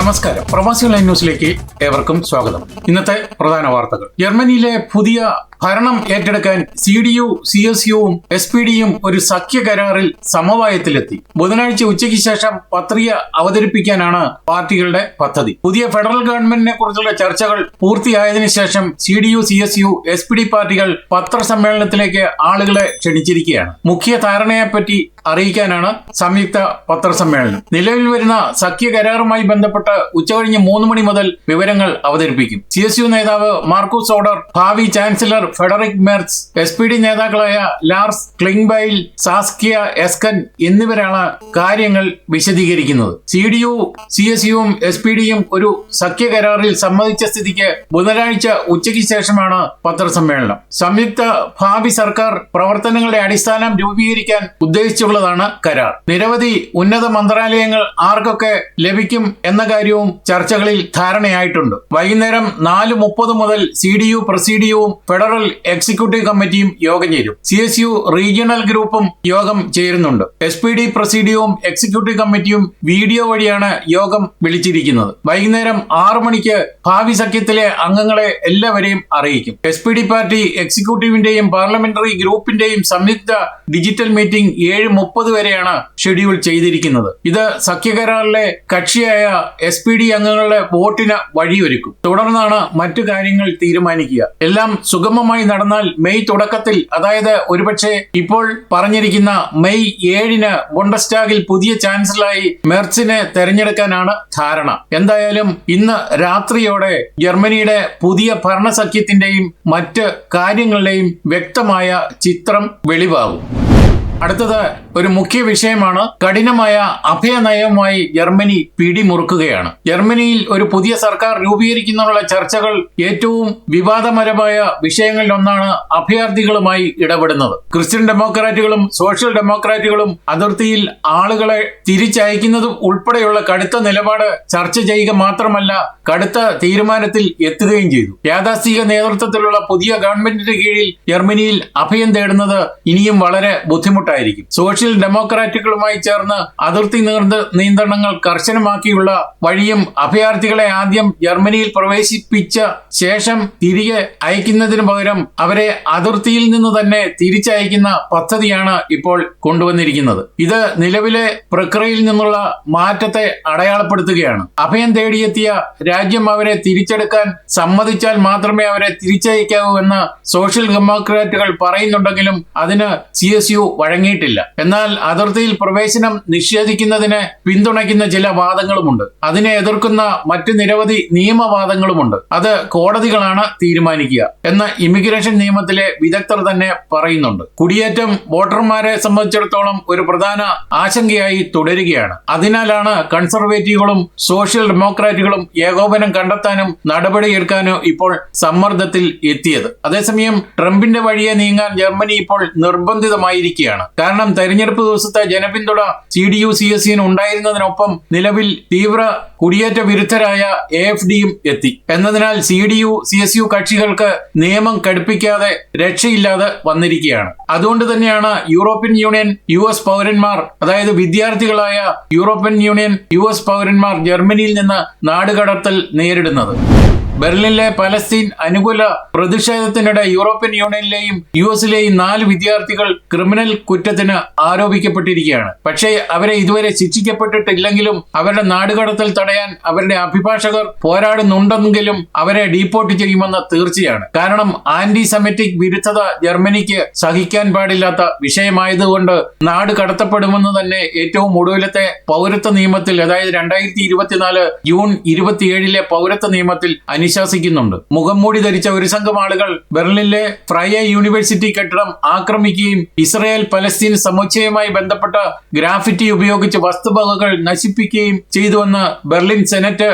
നമസ്കാരം. പ്രവാസി ലൈൻ ന്യൂസിലേക്ക് ഏവർക്കും സ്വാഗതം. ഇന്നത്തെ പ്രധാന വാർത്തകൾ. ജർമ്മനിയിലെ പുതിയ ഭരണം ഏറ്റെടുക്കാൻ C D U C S യുവും S P ഡിയും ഒരു സഖ്യ കരാറിൽ സമവായത്തിലെത്തി. ബുധനാഴ്ച ഉച്ചയ്ക്ക് ശേഷം പത്രിക അവതരിപ്പിക്കാനാണ് പാർട്ടികളുടെ പദ്ധതി. പുതിയ ഫെഡറൽ ഗവൺമെന്റിനെ കുറിച്ചുള്ള ചർച്ചകൾ പൂർത്തിയായതിനു ശേഷം C D U C S U S P D പാർട്ടികൾ പത്രസമ്മേളനത്തിലേക്ക് ആളുകളെ ക്ഷണിച്ചിരിക്കുകയാണ്. മുഖ്യ ധാരണയെപ്പറ്റി അറിയിക്കാനാണ് സംയുക്ത പത്രസമ്മേളനം. നിലവിൽ വരുന്ന സഖ്യ കരാറുമായി ബന്ധപ്പെട്ട് ഉച്ചകഴിഞ്ഞ് മൂന്ന് മണി മുതൽ വിവരങ്ങൾ അവതരിപ്പിക്കും. സി എസ് യു നേതാവ് മാർക്കൂസ് ഓർഡർ ഭാവി chancellor Friedrich Merz S P D നേതാക്കളായ ലാർസ് ക്ലിംഗ്ബൈൽ സാസ്കിയ എസ്കൻ എന്നിവരാണ് കാര്യങ്ങൾ വിശദീകരിക്കുന്നത്. C D U C S യുവും S P ഡിയും ഒരു സഖ്യ കരാറിൽ സമ്മതിച്ച സ്ഥിതിക്ക് ബുധനാഴ്ച ഉച്ചയ്ക്ക് ശേഷമാണ് പത്രസമ്മേളനം. സംയുക്ത ഭാവി സർക്കാർ പ്രവർത്തനങ്ങളുടെ അടിസ്ഥാനം രൂപീകരിക്കാൻ ഉദ്ദേശിച്ചുള്ളതാണ് കരാർ. നിരവധി ഉന്നത മന്ത്രാലയങ്ങൾ ആർക്കൊക്കെ ലഭിക്കും എന്ന കാര്യവും ചർച്ചകളിൽ ധാരണയായിട്ടുണ്ട്. വൈകുന്നേരം നാല് മുപ്പത് മുതൽ സി ഡി യു പ്രസിഡിയവും ഫെഡറൽ എക്സിക്യൂട്ടീവ് കമ്മിറ്റിയും യോഗം ചേരും. സി എസ് യു റീജിയണൽ ഗ്രൂപ്പും യോഗം ചേരുന്നുണ്ട്. എസ് പി ഡി പ്രസിഡിയവും എക്സിക്യൂട്ടീവ് കമ്മിറ്റിയും വീഡിയോ വഴിയാണ് യോഗം വിളിച്ചിരിക്കുന്നത്. വൈകുന്നേരം ആറു മണിക്ക് ഭാവി സഖ്യത്തിലെ അംഗങ്ങളെ എല്ലാവരെയും അറിയിക്കും. എസ് പി ഡി പാർട്ടി എക്സിക്യൂട്ടീവിന്റെയും പാർലമെന്ററി ഗ്രൂപ്പിന്റെയും സംയുക്ത ഡിജിറ്റൽ മീറ്റിംഗ് ഏഴ് മുപ്പത് വരെയാണ് ഷെഡ്യൂൾ ചെയ്തിരിക്കുന്നത്. ഇത് സഖ്യകരാറിലെ കക്ഷിയായ എസ് പി ഡി അംഗങ്ങളുടെ വോട്ടിന് വഴിയൊരുക്കും. തുടർന്നാണ് മറ്റു കാര്യങ്ങൾ തീരുമാനിക്കുക. എല്ലാം സുഗമമായി നടന്നാൽ മെയ് തുടക്കത്തിൽ അതായത് ഒരുപക്ഷെ ഇപ്പോൾ പറഞ്ഞിരിക്കുന്ന മെയ് ഏഴിന് ബുണ്ടസ്റ്റാഗിൽ പുതിയ ചാൻസലറായി മെർച്ചിനെ തെരഞ്ഞെടുക്കാനാണ് ധാരണ. എന്തായാലും ഇന്ന് രാത്രിയോടെ ജർമ്മനിയുടെ പുതിയ ഭരണസഖ്യത്തിന്റെയും മറ്റ് കാര്യങ്ങളുടെയും വ്യക്തമായ ചിത്രം വെളിവാകും. അടുത്തത് ഒരു മുഖ്യ വിഷയമാണ് കഠിനമായ അഭയനയവുമായി ജർമ്മനി പിടിമുറുക്കുകയാണ്. ജർമ്മനിയിൽ ഒരു പുതിയ സർക്കാർ രൂപീകരിക്കുന്നതിനുള്ള ചർച്ചകൾ ഏറ്റവും വിവാദപരമായ വിഷയങ്ങളിൽ ഒന്നാണ് അഭയാർത്ഥികളുമായി ഇടപെടുന്നത്. ക്രിസ്ത്യൻ ഡെമോക്രാറ്റുകളും സോഷ്യൽ ഡെമോക്രാറ്റുകളും അതിർത്തിയിൽ ആളുകളെ തിരിച്ചയക്കുന്നതും ഉൾപ്പെടെയുള്ള കടുത്ത നിലപാട് ചർച്ച ചെയ്യുക മാത്രമല്ല കടുത്ത തീരുമാനത്തിൽ എത്തുകയും ചെയ്തു. യാഥാസ്ഥിക നേതൃത്വത്തിലുള്ള പുതിയ ഗവൺമെന്റിന്റെ കീഴിൽ ജർമ്മനിയിൽ അഭയം തേടുന്നത് ഇനിയും വളരെ ബുദ്ധിമുട്ടായിരിക്കും സോഷ്യൽ ഡെമോക്രാറ്റുകളുമായി ചേർന്ന് അതിർത്തി നിയന്ത്രണങ്ങൾ കർശനമാക്കിയുള്ള വഴിയും അഭയാർത്ഥികളെ ആദ്യം ജർമ്മനിയിൽ പ്രവേശിപ്പിച്ച ശേഷം തിരികെ അയക്കുന്നതിന് പകരം അവരെ അതിർത്തിയിൽ നിന്ന് തന്നെ തിരിച്ചയക്കുന്ന പദ്ധതിയാണ് ഇപ്പോൾ കൊണ്ടുവന്നിരിക്കുന്നത്. ഇത് നിലവിലെ പ്രക്രിയയിൽ നിന്നുള്ള മാറ്റത്തെ അടയാളപ്പെടുത്തുകയാണ്. അഭയം തേടിയെത്തിയ രാജ്യം അവരെ തിരിച്ചെടുക്കാൻ സമ്മതിച്ചാൽ മാത്രമേ അവരെ തിരിച്ചയക്കാവൂ എന്ന് സോഷ്യൽ ഡെമോക്രാറ്റുകൾ പറയുന്നുണ്ടെങ്കിലും അതിന് സി എസ് യു വഴങ്ങിയിട്ടില്ല എന്നാൽ അതിർത്തിയിൽ പ്രവേശനം നിഷേധിക്കുന്നതിന് പിന്തുണയ്ക്കുന്ന ചില വാദങ്ങളുമുണ്ട്. അതിനെ എതിർക്കുന്ന മറ്റു നിരവധി നിയമവാദങ്ങളുമുണ്ട്. അത് കോടതികളാണ് തീരുമാനിക്കുക എന്ന് ഇമിഗ്രേഷൻ നിയമത്തിലെ വിദഗ്ധർ തന്നെ പറയുന്നുണ്ട്. കുടിയേറ്റം വോട്ടർമാരെ സംബന്ധിച്ചിടത്തോളം ഒരു പ്രധാന ആശങ്കയായി തുടരുകയാണ്. അതിനാലാണ് കൺസർവേറ്റീവുകളും സോഷ്യൽ ഡെമോക്രാറ്റുകളും ഏകോപനം കണ്ടെത്താനും നടപടിയെടുക്കാനും ഇപ്പോൾ സമ്മർദ്ദത്തിൽ എത്തിയത്. അതേസമയം ട്രംപിന്റെ വഴിയെ നീങ്ങാൻ ജർമ്മനി ഇപ്പോൾ നിർബന്ധിതമായിരിക്കുകയാണ്. കാരണം തെരഞ്ഞെടുപ്പ് ദിവസത്തെ ജനപിന്തുണ C D U C S സിന് ഉണ്ടായിരുന്നതിനൊപ്പം നിലവിൽ തീവ്ര കുടിയേറ്റ വിരുദ്ധരായ എ എഫ് ഡിയും എത്തി. എന്നതിനാൽ C D U C S U കക്ഷികൾക്ക് നിയമം കടുപ്പിക്കാതെ രക്ഷയില്ലാതെ വന്നിരിക്കുകയാണ്. അതുകൊണ്ട് തന്നെയാണ് യൂറോപ്യൻ യൂണിയൻ യു എസ് പൗരന്മാർ അതായത് വിദ്യാർത്ഥികളായ യൂറോപ്യൻ യൂണിയൻ യു എസ് പൗരന്മാർ ജർമ്മനിയിൽ നിന്ന് നാടുകടത്തൽ നേരിടുന്നത്. ബെർലിനിലെ പലസ്തീൻ അനുകൂല പ്രതിഷേധത്തിനിടെ യൂറോപ്യൻ യൂണിയനിലെയും യു എസിലെയും നാല് വിദ്യാർത്ഥികൾ ക്രിമിനൽ കുറ്റത്തിന് ആരോപിക്കപ്പെട്ടിരിക്കുകയാണ്. പക്ഷേ അവരെ ഇതുവരെ ശിക്ഷിക്കപ്പെട്ടിട്ടില്ലെങ്കിലും അവരുടെ നാടുകടത്തൽ തടയാൻ അവരുടെ അഭിഭാഷകർ പോരാടുന്നുണ്ടെങ്കിലും അവരെ ഡീപ്പോർട്ട് ചെയ്യുമെന്ന് തീർച്ചയാണ്. കാരണം ആന്റി സെമറ്റിക് വിരുദ്ധത ജർമ്മനിക്ക് സഹിക്കാൻ പാടില്ലാത്ത വിഷയമായതുകൊണ്ട് നാട് കടത്തപ്പെടുമെന്ന് തന്നെ ഏറ്റവും ഒടുവിലത്തെ പൗരത്വ നിയമത്തിൽ അതായത് രണ്ടായിരത്തി ഇരുപത്തിനാല് ജൂൺ ഇരുപത്തിയേഴിലെ പൗരത്വ നിയമത്തിൽ അനുശാസിക്കുന്നുണ്ട് മുഖംമൂടി ധരിച്ച ഒരു സംഘം ആളുകൾ ബെർലിനിലെ ഫ്രയ യൂണിവേഴ്സിറ്റി കെട്ടിടം ആക്രമിക്കുകയും ഇസ്രയേൽ പലസ്തീൻ സമുച്ചയവുമായി ബന്ധപ്പെട്ട ഗ്രാഫിറ്റി ഉപയോഗിച്ച് വസ്തുവകകൾ നശിപ്പിക്കുകയും ചെയ്തുവെന്ന് ബെർലിൻ സെനറ്റ്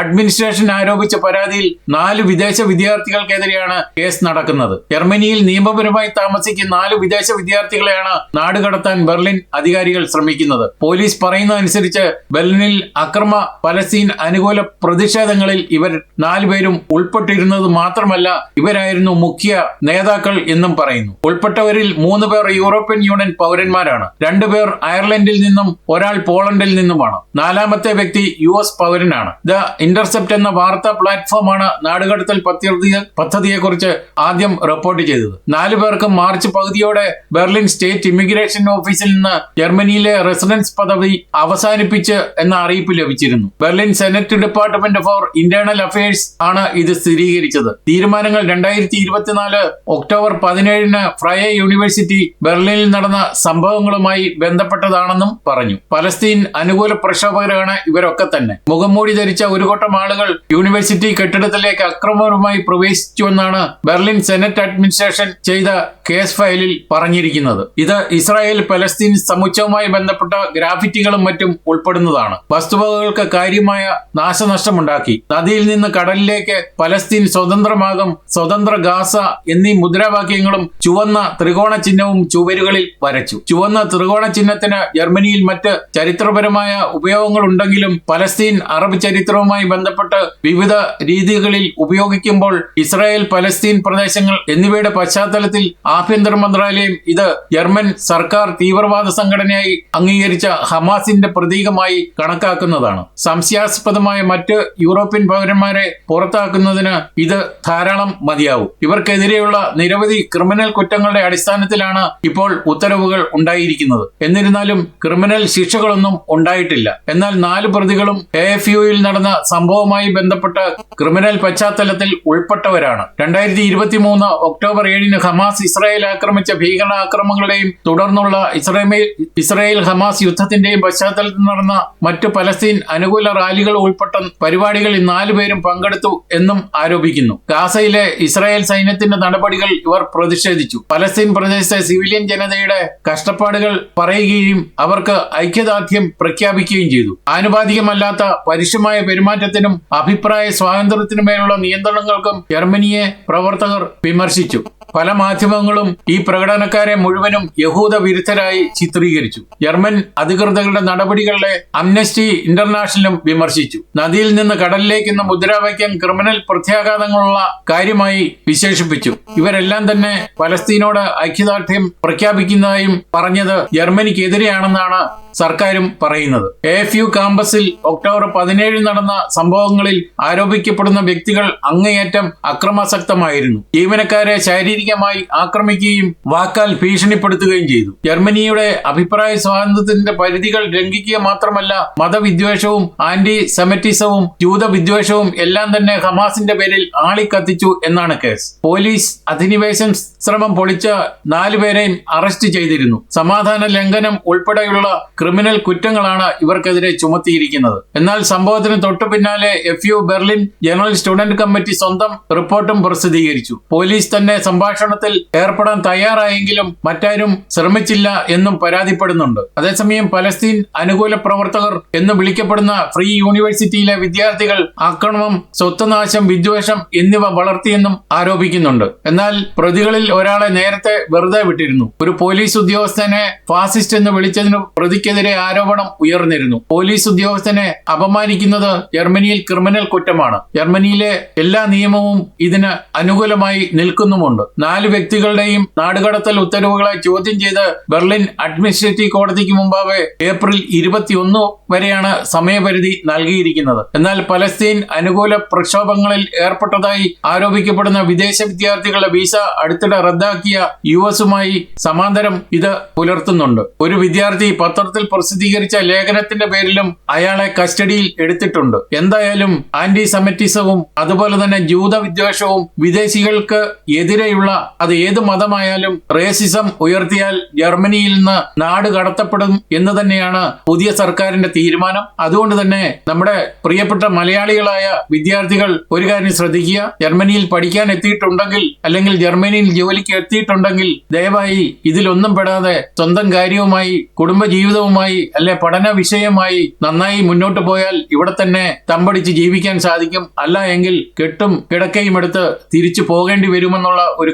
അഡ്മിനിസ്ട്രേഷൻ ആരോപിച്ച പരാതിയിൽ നാല് വിദേശ വിദ്യാർത്ഥികൾക്കെതിരെയാണ് കേസ് നടക്കുന്നത്. ജർമ്മനിയിൽ നിയമപരമായി താമസിക്കുന്ന നാല് വിദേശ വിദ്യാർത്ഥികളെയാണ് നാടുകടത്താൻ ബെർലിൻ അധികാരികൾ ശ്രമിക്കുന്നത്. പോലീസ് പറയുന്നതനുസരിച്ച് ബെർലിനിൽ അക്രമ പലസ്തീൻ അനുകൂല പ്രതിഷേധങ്ങളിൽ ഇവർ നാല് നാലുപേരും ഉൾപ്പെട്ടിരുന്നത് മാത്രമല്ല ഇവരായിരുന്നു മുഖ്യ നേതാക്കൾ എന്നും പറയുന്നു. ഉൾപ്പെട്ടവരിൽ മൂന്ന് പേർ യൂറോപ്യൻ യൂണിയൻ പൗരന്മാരാണ്. രണ്ടുപേർ അയർലൻഡിൽ നിന്നും ഒരാൾ പോളണ്ടിൽ നിന്നുമാണ്. നാലാമത്തെ വ്യക്തി യു എസ് പൗരനാണ്. ദ ഇന്റർസെപ്റ്റ് എന്ന വാർത്താ പ്ലാറ്റ്ഫോമാണ് നാടുകടത്തൽ പദ്ധതി പദ്ധതിയെക്കുറിച്ച് ആദ്യം റിപ്പോർട്ട് ചെയ്തത്. നാലു പേർക്ക് മാർച്ച് പകുതിയോടെ ബെർലിൻ സ്റ്റേറ്റ് ഇമിഗ്രേഷൻ ഓഫീസിൽ നിന്ന് ജർമ്മനിയിലെ റെസിഡൻസ് പദവി അവസാനിപ്പിച്ച് എന്ന അറിയിപ്പ് ലഭിച്ചിരുന്നു. Berlin senate department for internal affairs ആണ് ഇത് സ്ഥിരീകരിച്ചത്. തീരുമാനങ്ങൾ രണ്ടായിരത്തി ഇരുപത്തിനാല് ഒക്ടോബർ പതിനേഴിന് ഫ്രയ യൂണിവേഴ്സിറ്റി ബെർലിനിൽ നടന്ന സംഭവങ്ങളുമായി ബന്ധപ്പെട്ടതാണെന്നും പറഞ്ഞു. പലസ്തീൻ അനുകൂല പ്രക്ഷോഭകരാണ് ഇവരൊക്കെ തന്നെ. മുഖംമൂടി ധരിച്ച ഒരു കൂട്ടം ആളുകൾ യൂണിവേഴ്സിറ്റി കെട്ടിടത്തിലേക്ക് അക്രമവുമായി പ്രവേശിച്ചുവെന്നാണ് ബെർലിൻ സെനറ്റ് അഡ്മിനിസ്ട്രേഷൻ ചെയ്ത കേസ് ഫയലിൽ പറഞ്ഞിരിക്കുന്നത്. ഇത് ഇസ്രായേൽ പലസ്തീൻ സമുച്ചയവുമായി ബന്ധപ്പെട്ട ഗ്രാഫിറ്റികളും മറ്റും ഉൾപ്പെടുന്നതാണ്. വസ്തുവകകൾക്ക് കാര്യമായ നാശനഷ്ടമുണ്ടാക്കി. നദിയിൽ നിന്ന് കടലിലേക്ക് പലസ്തീൻ സ്വതന്ത്രമാകും. സ്വതന്ത്ര ഗാസ എന്നീ മുദ്രാവാക്യങ്ങളും ചുവന്ന ത്രികോണ ചിഹ്നവും ചുവരുകളിൽ വരച്ചു. ചുവന്ന ത്രികോണ ചിഹ്നത്തിന് ജർമ്മനിയിൽ മറ്റ് ചരിത്രപരമായ ഉപയോഗങ്ങൾ ഉണ്ടെങ്കിലും പലസ്തീൻ അറബ് ചരിത്രവുമായി ബന്ധപ്പെട്ട് വിവിധ രീതികളിൽ ഉപയോഗിക്കുമ്പോൾ ഇസ്രായേൽ പലസ്തീൻ പ്രദേശങ്ങൾ എന്നിവയുടെ പശ്ചാത്തലത്തിൽ ആഭ്യന്തര മന്ത്രാലയം ഇത് ജർമ്മൻ സർക്കാർ തീവ്രവാദ സംഘടനയായി അംഗീകരിച്ച ഹമാസിന്റെ പ്രതീകമായി കണക്കാക്കുന്നതാണ്. സംശയാസ്പദമായ മറ്റ് യൂറോപ്യൻ പൗരന്മാരെ പുറത്താക്കുന്നതിന് ഇത് ധാരാളം മതിയാവും. ഇവർക്കെതിരെയുള്ള നിരവധി ക്രിമിനൽ കുറ്റങ്ങളുടെ അടിസ്ഥാനത്തിലാണ് ഇപ്പോൾ ഉത്തരവുകൾ ഉണ്ടായിരിക്കുന്നത്. എന്നിരുന്നാലും ക്രിമിനൽ ശിക്ഷകളൊന്നും ഉണ്ടായിട്ടില്ല. എന്നാൽ നാല് പ്രതികളും എ എഫ് യുയിൽ നടന്ന സംഭവവുമായി ബന്ധപ്പെട്ട് ക്രിമിനൽ പശ്ചാത്തലത്തിൽ ഉൾപ്പെട്ടവരാണ്. രണ്ടായിരത്തി ഇരുപത്തി മൂന്ന് ഒക്ടോബർ ഏഴിന് ഹമാസ് ഇസ്രായേൽ ആക്രമിച്ച ഭീകരാക്രമങ്ങളുടെയും തുടർന്നുള്ള ഇസ്രായേൽ ഇസ്രായേൽ ഹമാസ് യുദ്ധത്തിന്റെയും പശ്ചാത്തലത്തിൽ നടന്ന മറ്റു പലസ്തീൻ അനുകൂല റാലികൾ ഉൾപ്പെട്ട പരിപാടികളിൽ നാലുപേരും പങ്കെടുത്തു. എന്നും ആരോപിക്കുന്നു. ഗാസയിലെ ഇസ്രായേൽ സൈന്യത്തിന്റെ നടപടികൾ ഇവർ പ്രതിഷേധിച്ചു. പലസ്തീൻ പ്രദേശത്തെ സിവിലിയൻ ജനതയുടെ കഷ്ടപ്പാടുകൾ പറയുകയും അവർക്ക് ഐക്യദാർഢ്യം പ്രഖ്യാപിക്കുകയും ചെയ്തു. ആനുപാതികമല്ലാത്ത പരുഷമായ പെരുമാറ്റത്തിനും അഭിപ്രായ സ്വാതന്ത്ര്യത്തിനുമേലുള്ള നിയന്ത്രണങ്ങൾക്കും ജർമ്മനിയെ പ്രവർത്തകർ വിമർശിച്ചു. പല മാധ്യമങ്ങളും ഈ പ്രകടനക്കാരെ മുഴുവനും യഹൂദ വിരുദ്ധരായി ചിത്രീകരിച്ചു. ജർമ്മൻ അധികൃതരുടെ നടപടികളെ അംനസ്റ്റി ഇന്റർനാഷണലും വിമർശിച്ചു. നദിയിൽ നിന്ന് കടലിലേക്ക് എന്ന മുദ്രാവാക്യം ക്രിമിനൽ പ്രത്യാഘാതങ്ങളുള്ള കാര്യമായി വിശേഷിപ്പിച്ചു. ഇവരെല്ലാം തന്നെ പലസ്തീനോട് ഐക്യദാർഢ്യം പ്രഖ്യാപിക്കുന്നതായും പറഞ്ഞത് ജർമ്മനിക്കെതിരെയാണെന്നാണ് സർക്കാരും പറയുന്നത്. എ എഫ് യു കാമ്പസിൽ ഒക്ടോബർ പതിനേഴിൽ നടന്ന സംഭവങ്ങളിൽ ആരോപിക്കപ്പെടുന്ന വ്യക്തികൾ അങ്ങേയറ്റം അക്രമാസക്തമായിരുന്നു. ജീവനക്കാരെ ശാരീരികമായി ആക്രമിക്കുകയും വാക്കാൽ ഭീഷണിപ്പെടുത്തുകയും ചെയ്തു. ജർമ്മനിയുടെ അഭിപ്രായ സ്വാതന്ത്ര്യത്തിന്റെ പരിധികൾ ലംഘിക്കുക മാത്രമല്ല മതവിദ്വേഷവും ആന്റി സെമറ്റിസവും ജൂതവിദ്വേഷവും എല്ലാം തന്നെ ഹമാസിന്റെ പേരിൽ ആളിക്കത്തിച്ചു എന്നാണ് കേസ്. പോലീസ് അധിനിവേശം ശ്രമം പൊളിച്ച നാലുപേരെയും അറസ്റ്റ് ചെയ്തിരുന്നു. സമാധാന ലംഘനം ഉൾപ്പെടെയുള്ള ക്രിമിനൽ കുറ്റങ്ങളാണ് ഇവർക്കെതിരെ ചുമത്തിയിരിക്കുന്നത്. എന്നാൽ സംഭവത്തിന് തൊട്ടു പിന്നാലെ F U Berlin general student committee സ്വന്തം റിപ്പോർട്ടും പ്രസിദ്ധീകരിച്ചു. പോലീസ് തന്നെ സംഭാഷണത്തിൽ ഏർപ്പെടാൻ തയ്യാറായെങ്കിലും മറ്റാരും ശ്രമിച്ചില്ല എന്നും പരാതിപ്പെടുന്നുണ്ട്. അതേസമയം പലസ്തീൻ അനുകൂല പ്രവർത്തകർ എന്ന് വിളിക്കപ്പെടുന്ന ഫ്രീ യൂണിവേഴ്സിറ്റിയിലെ വിദ്യാർത്ഥികൾ ആക്രമണം സ്വത്തുനാശം വിദ്വേഷം എന്നിവ വളർത്തിയെന്നും ആരോപിക്കുന്നുണ്ട്. എന്നാൽ പ്രതികളിൽ ഒരാളെ നേരത്തെ വെറുതെ വിട്ടിരുന്നു. ഒരു പോലീസ് ഉദ്യോഗസ്ഥനെ ഫാസിസ്റ്റ് എന്ന് വിളിച്ചതിന് പ്രതിക്കെതിരെ ആരോപണം ഉയർന്നിരുന്നു. പോലീസ് ഉദ്യോഗസ്ഥനെ അപമാനിക്കുന്നത് ജർമ്മനിയിൽ ക്രിമിനൽ കുറ്റമാണ്. ജർമ്മനിയിലെ എല്ലാ നിയമവും ഇതിന് അനുകൂലമായി നിൽക്കുന്നുമുണ്ട്. നാല് വ്യക്തികളുടെയും നാടുകടത്തൽ ഉത്തരവുകളെ ചോദ്യം ചെയ്ത് ബെർലിൻ അഡ്മിനിസ്ട്രേറ്റീവ് കോടതിക്ക് മുമ്പാകെ ഏപ്രിൽ ഇരുപത്തിയൊന്ന് വരെയാണ് സമയപരിധി നൽകിയിരിക്കുന്നത്. എന്നാൽ പലസ്തീൻ അനുകൂല പ്രക്ഷോഭങ്ങളിൽ ഏർപ്പെട്ടതായി ആരോപിക്കപ്പെടുന്ന വിദേശ വിദ്യാർത്ഥികളുടെ വിസ അടുത്തിടെ റദ്ദാക്കിയ യു എസുമായി സമാന്തരം ഇത് പുലർത്തുന്നുണ്ട്. ഒരു വിദ്യാർത്ഥി പത്രത്തിൽ പ്രസിദ്ധീകരിച്ച ലേഖനത്തിന്റെ പേരിലും അയാളെ കസ്റ്റഡിയിൽ എടുത്തിട്ടുണ്ട്. എന്തായാലും ആന്റി സെമറ്റിസവും അതുപോലെ തന്നെ ജൂത വിദ്വേഷവും വിദേശികൾക്ക് എതിരെയുള്ള അത് ഏത് മതമായാലും റേസിസം ഉയർത്തിയാൽ ജർമ്മനിയിൽ നിന്ന് നാട് കടത്തപ്പെടും എന്ന് തന്നെയാണ് പുതിയ സർക്കാരിന്റെ തീരുമാനം. അതുകൊണ്ട് തന്നെ നമ്മുടെ പ്രിയപ്പെട്ട മലയാളികളായ വിദ്യാർത്ഥികൾ ഒരു കാര്യം ശ്രദ്ധിക്കുക. ജർമ്മനിയിൽ പഠിക്കാൻ എത്തിയിട്ടുണ്ടെങ്കിൽ അല്ലെങ്കിൽ ജർമ്മനിയിൽ ജോലിക്ക് എത്തിയിട്ടുണ്ടെങ്കിൽ ദയവായി ഇതിലൊന്നും പെടാതെ സ്വന്തം കാര്യവുമായി കുടുംബജീവിതവുമായി അല്ലെ പഠന വിഷയമായി നന്നായി മുന്നോട്ട് പോയാൽ ഇവിടെ തന്നെ തമ്പടിച്ച് ജീവിക്കാൻ സാധിക്കും. അല്ല എങ്കിൽ കെട്ടും കിടക്കയും എടുത്ത് തിരിച്ചു പോകേണ്ടി വരുമെന്നുള്ള ഒരു